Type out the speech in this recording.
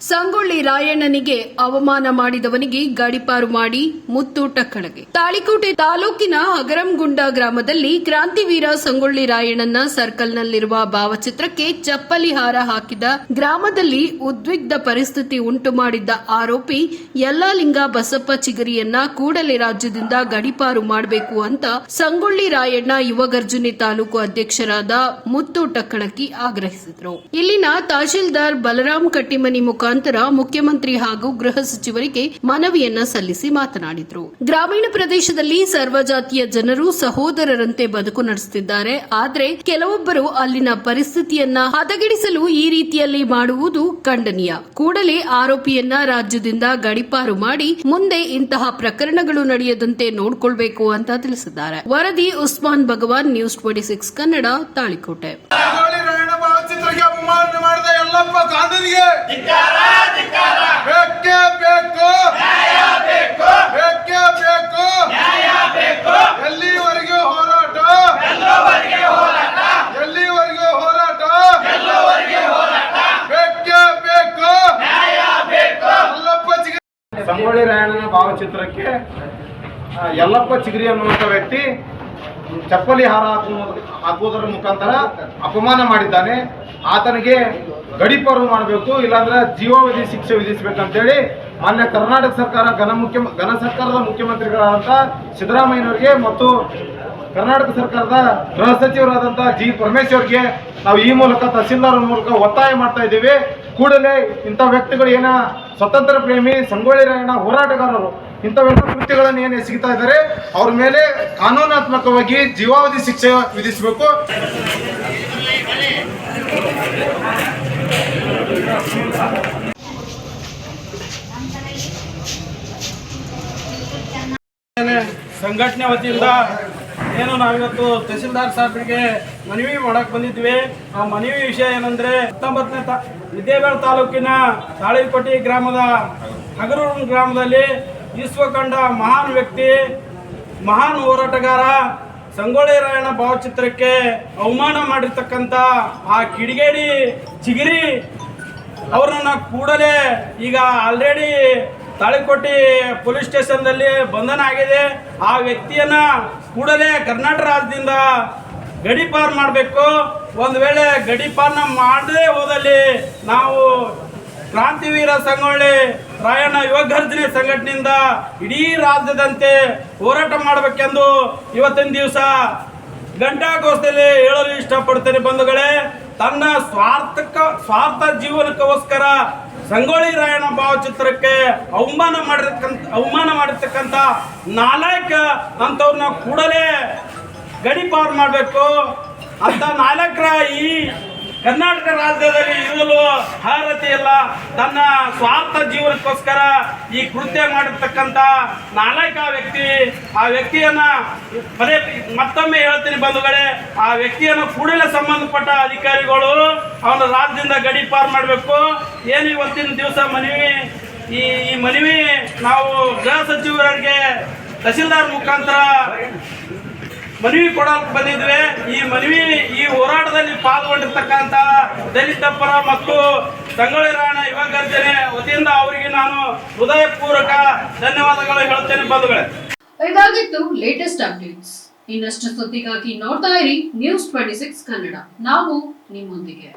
ಸಂಗೊಳ್ಳಿ ರಾಯಣ್ಣನಿಗೆ ಅವಮಾನ ಮಾಡಿದವನಿಗೆ ಗಡಿಪಾರು ಮಾಡಿ ಮುತ್ತೂಟ ಕಳಗೆ ತಾಳಿಕೋಟೆ ತಾಲೂಕಿನ ಅಗರಂಗುಂಡ ಗ್ರಾಮದಲ್ಲಿ ಕ್ರಾಂತಿವೀರ ಸಂಗೊಳ್ಳಿ ರಾಯಣ್ಣನ ಸರ್ಕಲ್ನಲ್ಲಿರುವ ಭಾವಚಿತ್ರಕ್ಕೆ ಚಪ್ಪಲಿ ಹಾರ ಹಾಕಿದ ಗ್ರಾಮದಲ್ಲಿ ಉದ್ವಿಗ್ನ ಪರಿಸ್ಥಿತಿ ಉಂಟು ಮಾಡಿದ್ದ ಆರೋಪಿ, ಯಲ್ಲಾಲಿಂಗ ಬಸಪ್ಪ ಚಿಗರಿಯನ್ನ ಕೂಡಲೇ ರಾಜ್ಯದಿಂದ ಗಡಿಪಾರು ಮಾಡಬೇಕು ಅಂತ ಸಂಗೊಳ್ಳಿ ರಾಯಣ್ಣ ಯುವಗರ್ಜುನಿ ತಾಲೂಕು ಅಧ್ಯಕ್ಷರಾದ ಮುತ್ತೂಟ ಕಳಕಿ ಆಗ್ರಹಿಸಿದರು. ಇಲ್ಲಿನ ತಹಶೀಲ್ದಾರ್ ಬಲರಾಮ್ ಕಟ್ಟಿಮನಿ ಮುಖಾಂತರ ಮುಖ್ಯಮಂತ್ರಿ ಹಾಗೂ ಗೃಹ ಸಚಿವರಿಗೆ ಮನವಿಯನ್ನ ಸಲ್ಲಿಸಿ ಮಾತನಾಡಿದರು. ಗ್ರಾಮೀಣ ಪ್ರದೇಶದಲ್ಲಿ ಸರ್ವಜಾತಿಯ ಜನರು ಸಹೋದರರಂತೆ ಬದುಕು ನಡೆಸುತ್ತಿದ್ದಾರೆ. ಆದರೆ ಕೆಲವೊಬ್ಬರು ಅಲ್ಲಿನ ಪರಿಸ್ಥಿತಿಯನ್ನ ಹದಗೆಡಿಸಲು ಈ ರೀತಿಯಲ್ಲಿ ಮಾಡುವುದು ಖಂಡನೀಯ. ಕೂಡಲೇ ಆರೋಪಿಯನ್ನ ರಾಜ್ಯದಿಂದ ಗಡಿಪಾರು ಮಾಡಿ ಮುಂದೆ ಇಂತಹ ಪ್ರಕರಣಗಳು ನಡೆಯದಂತೆ ನೋಡಿಕೊಳ್ಬೇಕು ಅಂತ ತಿಳಿಸಿದ್ದಾರೆ. ವರದಿ Usman Bhagwan, news twenty six Kannada, Talikote. ಅಪಮಾನ ಮಾಡಿದ ಎಲ್ಲಪ್ಪ ಕಾಂಡನಿಗೆ ಬೇಕೇ ಬೇಕು. ಬೇಕೇ. ಬೇಕು ಎಲ್ಲಿವರೆಗೆ ಹೋರಾಟ. ಎಲ್ಲಿವರೆಗೆ ಹೋರಾಟ. ಬೇಕೇ ಬೇಕು. ಎಲ್ಲಪ್ಪ ಚಿಗರಿ ಸಂಗೊಳ್ಳಿ ರಾಯಣ್ಣನ ಭಾವಚಿತ್ರಕ್ಕೆ ಎಲ್ಲಪ್ಪ ಯಲ್ಲಪ್ಪ ಚಿಗರಿ ಅನ್ನುವಂಥ ವ್ಯಕ್ತಿ ಚಪ್ಪಲಿ ಹಾರ ಹಾಕುವ- ಹಾಕುವುದರ ಮುಖಾಂತರ ಅಪಮಾನ ಮಾಡಿದ್ದಾನೆ. ಆತನಿಗೆ ಗಡಿಪಾರು ಮಾಡಬೇಕು, ಇಲ್ಲಾಂದ್ರೆ ಜೀವಾವಧಿ ಶಿಕ್ಷೆ ವಿಧಿಸಬೇಕಂತೇಳಿ ಮಾನ್ಯ ಕರ್ನಾಟಕ ಸರ್ಕಾರ ಘನ ಮುಖ್ಯ ಘನ ಸರ್ಕಾರದ ಮುಖ್ಯಮಂತ್ರಿಗಳಾದಂಥ ಸಿದ್ದರಾಮಯ್ಯನವರಿಗೆ ಮತ್ತು ಕರ್ನಾಟಕ ಸರ್ಕಾರದ ಗೃಹ ಸಚಿವರಾದಂತಹ ಜಿ ಪರಮೇಶ್ವರ್ಗೆ ನಾವು ಈ ಮೂಲಕ ತಹಸೀಲ್ದಾರ್ ಮೂಲಕ ಒತ್ತಾಯ ಮಾಡ್ತಾ ಇದ್ದೀವಿ. ಕೂಡಲೇ ಇಂಥ ವ್ಯಕ್ತಿಗಳು ಏನ ಸ್ವತಂತ್ರ ಪ್ರೇಮಿ, ಸಂಗೊಳ್ಳಿ ರಾಯಣ್ಣ ಹೋರಾಟಗಾರರು ಇಂಥವೆಲ್ಲ ಕೃತ್ಯಗಳನ್ನು ಏನು ಎಸಗಿತಾ ಇದ್ದಾರೆ, ಅವ್ರ ಮೇಲೆ ಕಾನೂನಾತ್ಮಕವಾಗಿ ಜೀವಾವಧಿ ಶಿಕ್ಷೆ ವಿಧಿಸಬೇಕು. ಸಂಘಟನೆ ವತಿಯಿಂದ ಏನು ನಾವಿವತ್ತು ತಹಸೀಲ್ದಾರ್ ಸಾಹೇಬ್ರಿಗೆ ಮನವಿ ಮಾಡಕ್ ಬಂದಿದ್ವಿ. ಆ ಮನವಿ ವಿಷಯ ಏನಂದ್ರೆ ಹತ್ತೊಂಬತ್ತನೇ ತಾ ವಿದ್ಯಾಭ್ಯಾಸ ತಾಲೂಕಿನ ತಾಳಿಕೋಟೆ ಗ್ರಾಮದ ಹಗರೂರು ಗ್ರಾಮದಲ್ಲಿ ವಿಶ್ವಕಂಡ ಮಹಾನ್ ವ್ಯಕ್ತಿ, ಮಹಾನ್ ಹೋರಾಟಗಾರ ಸಂಗೊಳ್ಳಿ ರಾಯಣ್ಣ ಭಾವಚಿತ್ರಕ್ಕೆ ಅವಮಾನ ಮಾಡಿರ್ತಕ್ಕಂಥ ಆ ಕಿಡಿಗೇಡಿ ಚಿಗಿರಿ ಅವ್ರನ್ನ ಕೂಡಲೇ ಈಗ ಆಲ್ರೆಡಿ ತಾಳಿಕೋಟೆ ಪೊಲೀಸ್ ಸ್ಟೇಷನ್ದಲ್ಲಿ ಬಂಧನ ಆಗಿದೆ. ಆ ವ್ಯಕ್ತಿಯನ್ನ ಕೂಡಲೇ ಕರ್ನಾಟಕ ರಾಜ್ಯದಿಂದ ಗಡಿಪಾರ್ ಮಾಡಬೇಕು. ಒಂದು ವೇಳೆ ಗಡಿಪಾರ್ನ ಮಾಡದೇ ಹೋದಲ್ಲಿ ನಾವು ಕ್ರಾಂತಿವೀರ ಸಂಗೊಳ್ಳಿ, ರಾಯಣ್ಣ ಯುವಗರ್ಜನೆ ಸಂಘಟನೆಯಿಂದ ಇಡೀ ರಾಜ್ಯದಂತೆ ಹೋರಾಟ ಮಾಡಬೇಕೆಂದು ಇವತ್ತಿನ ದಿವಸ ಗಂಟಾಗೋಷ್ಠಿಯಲ್ಲಿ ಹೇಳಲು ಇಷ್ಟಪಡ್ತೇನೆ ಬಂಧುಗಳೇ. ತನ್ನ ಸ್ವಾರ್ಥಕ್ಕ ಸ್ವಾರ್ಥ ಜೀವನಕ್ಕೋಸ್ಕರ ಸಂಗೊಳ್ಳಿ ರಾಯಣ್ಣ ಭಾವಚಿತ್ರಕ್ಕೆ ಅವಮಾನ ಮಾಡಿರ್ತಕ್ಕಂಥ ಅವಮಾನ ಮಾಡಿರ್ತಕ್ಕಂಥ ನಾಲಾಯಕ ಅಂಥವ್ರನ್ನ ಕೂಡಲೇ ಗಡಿಪಾರು ಮಾಡಬೇಕು ಅಂತ ನಾಲ್ಕರ ಈ ಕರ್ನಾಟಕ ರಾಜ್ಯದಲ್ಲಿ ಇರಲು ಅರ್ಹತೆ ಇಲ್ಲ. ತನ್ನ ಸ್ವಾರ್ಥ ಜೀವನಕ್ಕೋಸ್ಕರ ಈ ಕೃತ್ಯ ಮಾಡಿರ್ತಕ್ಕಂಥ ನಾಲಕ ವ್ಯಕ್ತಿ, ಆ ವ್ಯಕ್ತಿಯನ್ನ ಪದೇ ಮತ್ತೊಮ್ಮೆ ಹೇಳ್ತೀನಿ ಬಂಧುಗಳೇ, ಆ ವ್ಯಕ್ತಿಯನ್ನು ಕೂಡಲೇ ಸಂಬಂಧಪಟ್ಟ ಅಧಿಕಾರಿಗಳು ಅವನ ರಾಜ್ಯದಿಂದ ಗಡಿ ಪಾರ್ ಮಾಡಬೇಕು. ಏನು ಇವತ್ತಿನ ದಿವಸ ಮನವಿ, ಈ ಈ ಮನವಿ ನಾವು ಗೃಹ ಸಚಿವರಿಗೆ ತಹಸೀಲ್ದಾರ್ ಮುಖಾಂತರ ಮನವಿ ಕೊಡಕ್ಕೆ ಬಂದಿದ್ರೆ ಈ ಮನವಿ, ಈ ಹೋರಾಟದಲ್ಲಿ ಪಾಲ್ಗೊಂಡಿರ್ತಕ್ಕಂಥ ದಲಿತ ಪರ ಮತ್ತು ಸಂಗೊಳ್ಳಿ ರಾಯಣ್ಣ ಯುವ ಗರ್ಜನೆ ವತಿಯಿಂದ ಅವರಿಗೆ ನಾನು ಹೃದಯಪೂರ್ವಕ ಧನ್ಯವಾದಗಳು ಹೇಳ್ತೇನೆ ಬಂಧುಗಳೇ. ಇದಾಗಿತ್ತು ಲೇಟೆಸ್ಟ್ ಅಪ್ಡೇಟ್ಸ್ ಇನ್ನಷ್ಟು ಸುದ್ದಿಗಾಗಿ ನೋಡ್ತಾ ಇರಿ ನ್ಯೂಸ್ ಟ್ವೆಂಟಿ ಸಿಕ್ಸ್ ಕನ್ನಡ. ನಾವು ನಿಮ್ಮೊಂದಿಗೆ.